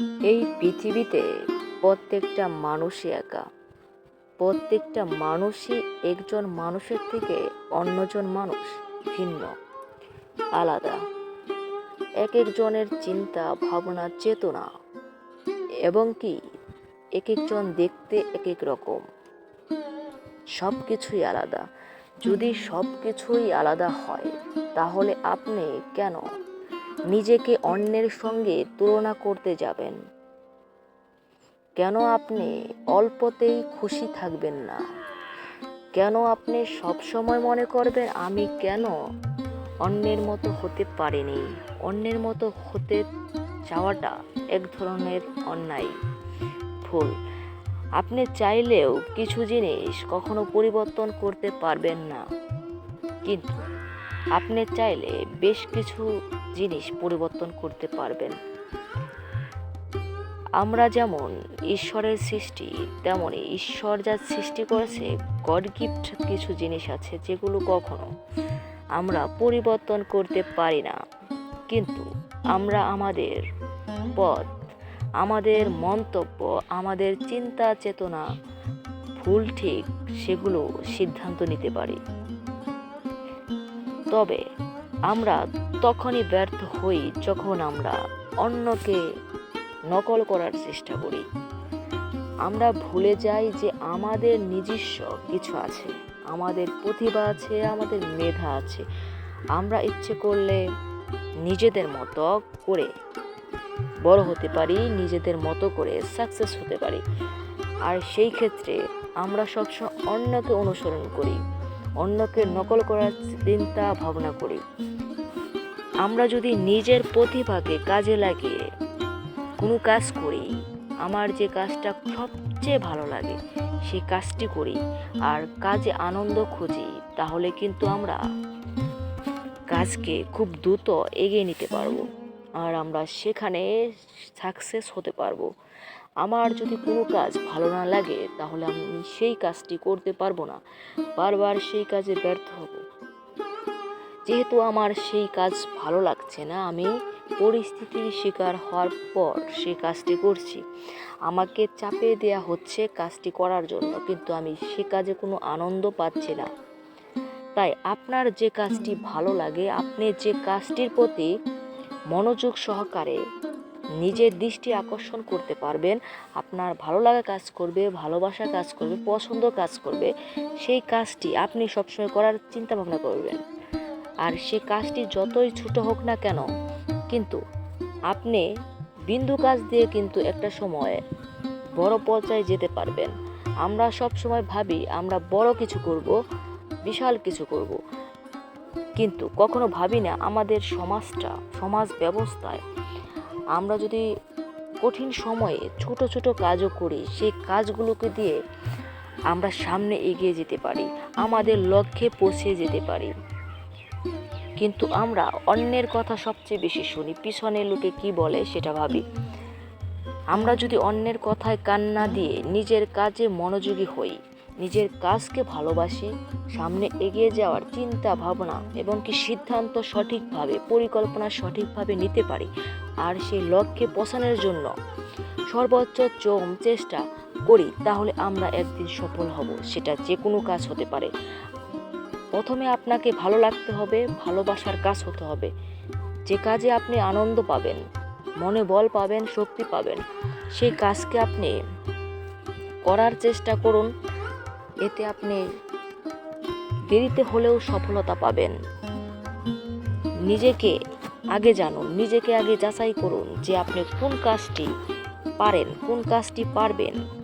এই পৃথিবীতে প্রত্যেকটা মানুষই একা। প্রত্যেকটা মানুষই একজন মানুষের থেকে অন্যজন মানুষ ভিন্ন, আলাদা। এক একজনের চিন্তা, ভাবনা, চেতনা এবং কি এক একজন দেখতে এক এক রকম। সব কিছুই আলাদা। যদি সব কিছুই আলাদা হয়, তাহলে আপনি কেন নিজেকে অন্যের সঙ্গে তুলনা করতে যাবেন। কেন আপনি অল্পতেই খুশি থাকবেন না? কেন আপনি সব সময় মনে করবেন, আমি কেন অন্যের মতো হতে পারিনি? অন্যের মতো হতে চাওয়াটা এক ধরনের অন্যায়, ভুল। আপনি চাইলেও কিছু জিনিস কখনো পরিবর্তন করতে পারবেন না। কিন্তু আপনি চাইলে বেশ কিছু জিনিস পরিবর্তন করতে পারবেন। আমরা যেমন ঈশ্বরের সৃষ্টি তেমনই ঈশ্বর যা সৃষ্টি করেছে গড গিফট কিছু জিনিস আছে যেগুলো কখনো আমরা পরিবর্তন করতে পারি না। কিন্তু আমরা আমাদের পথ, আমাদের মন্তব্য, আমাদের চিন্তা চেতনা ভুল ঠিক সেগুলো সিদ্ধান্ত নিতে পারি। তবে আমরা তখনই ব্যর্থ হই যখন আমরা অন্যকে নকল করার চেষ্টা করি। আমরা ভুলে যাই যে আমাদের নিজস্ব কিছু আছে, আমাদের প্রতিভা আছে, আমাদের মেধা আছে। আমরা ইচ্ছে করলে নিজেদের মতো করে, বড় হতে পারি, নিজেদের মতো করে সাকসেস হতে পারি। আর সেই ক্ষেত্রে আমরা সবসময় অন্যকে অনুসরণ করি, অন্যকে নকল করার চিন্তা ভাবনা করি। আমরা যদি নিজের প্রতিভাকে কাজে লাগিয়ে কোনো কাজ করি, আমার যে কাজটা সবচেয়ে ভালো লাগে সেই কাজটি করি আর কাজে আনন্দ খুঁজি, তাহলে কিন্তু আমরা কাজকে খুব দ্রুত এগিয়ে নিতে পারব আর আমরা সেখানে সাকসেস হতে পারব। আমার যদি কোনো কাজ ভালো না লাগে, তাহলে আমি সেই কাজটি করতে পারব না। বারবার সেই কাজে ব্যর্থ হব। যেহেতু আমার সেই কাজ ভালো লাগছে না, আমি পরিস্থিতির শিকার হওয়ার পর সেই কাজটি করছি। আমাকে চাপে দেয়া হচ্ছে কাজটি করার জন্য, কিন্তু আমি সে কাজে কোনো আনন্দ পাচ্ছি না। তাই আপনার যে কাজটি ভালো লাগে, আপনি যে কাজটির প্রতি মনোযোগ সহকারে নিজের দৃষ্টি আকর্ষণ করতে পারবেন, আপনার ভালো লাগা কাজ করবে, ভালোবাসা কাজ করবে, পছন্দ কাজ করবে, সেই কাজটি আপনি সবসময় করার চিন্তা ভাবনা করবেন। আর সে কাজটি যতই ছোট হোক না কেন, কিন্তু আপনি বিন্দু কাজ দিয়ে কিন্তু একটা সময় বড় পর্যায়ে যেতে পারবেন। আমরা সব সময় ভাবি আমরা বড় কিছু করব, বিশাল কিছু করব। কিন্তু কখনো ভাবি না আমাদের সমাজটা, সমাজ ব্যবস্থায় আমরা যদি কঠিন সময়ে ছোট ছোট কাজও করি, সেই কাজগুলোকে দিয়ে আমরা সামনে এগিয়ে যেতে পারি, আমাদের লক্ষ্যে পৌঁছে যেতে পারি। কিন্তু আমরা অন্যের কথা সবচেয়ে বেশি শুনি। পিছনে লোকে কি বলে সেটা ভাবি। আমরা যদি অন্যের কথায় কান না দিয়ে নিজের কাজে মনোযোগী হই, নিজের কাজকে ভালোবাসি, সামনে এগিয়ে যাওয়ার চিন্তা ভাবনা এবং কি সিদ্ধান্ত সঠিকভাবে, পরিকল্পনা সঠিকভাবে নিতে পারি আর সেই লক্ষ্যে পৌঁছানোর জন্য সর্বোচ্চ চম চেষ্টা করি, তাহলে আমরা একদিন সফল হব। সেটা যে কোনো কাজ হতে পারে। প্রথমে আপনাকে ভালো লাগতে হবে, ভালোবাসার কাজ হতে হবে। যে কাজে আপনি আনন্দ পাবেন, মনে বল পাবেন, শক্তি পাবেন সেই কাজকে আপনি করার চেষ্টা করুন। এতে আপনি দেরিতে হলেও সফলতা পাবেন। নিজেকে আগে জানুন, নিজেকে আগে যাচাই করুন যে আপনি কোন কাজটি পারেন, কোন কাজটি পারবেন।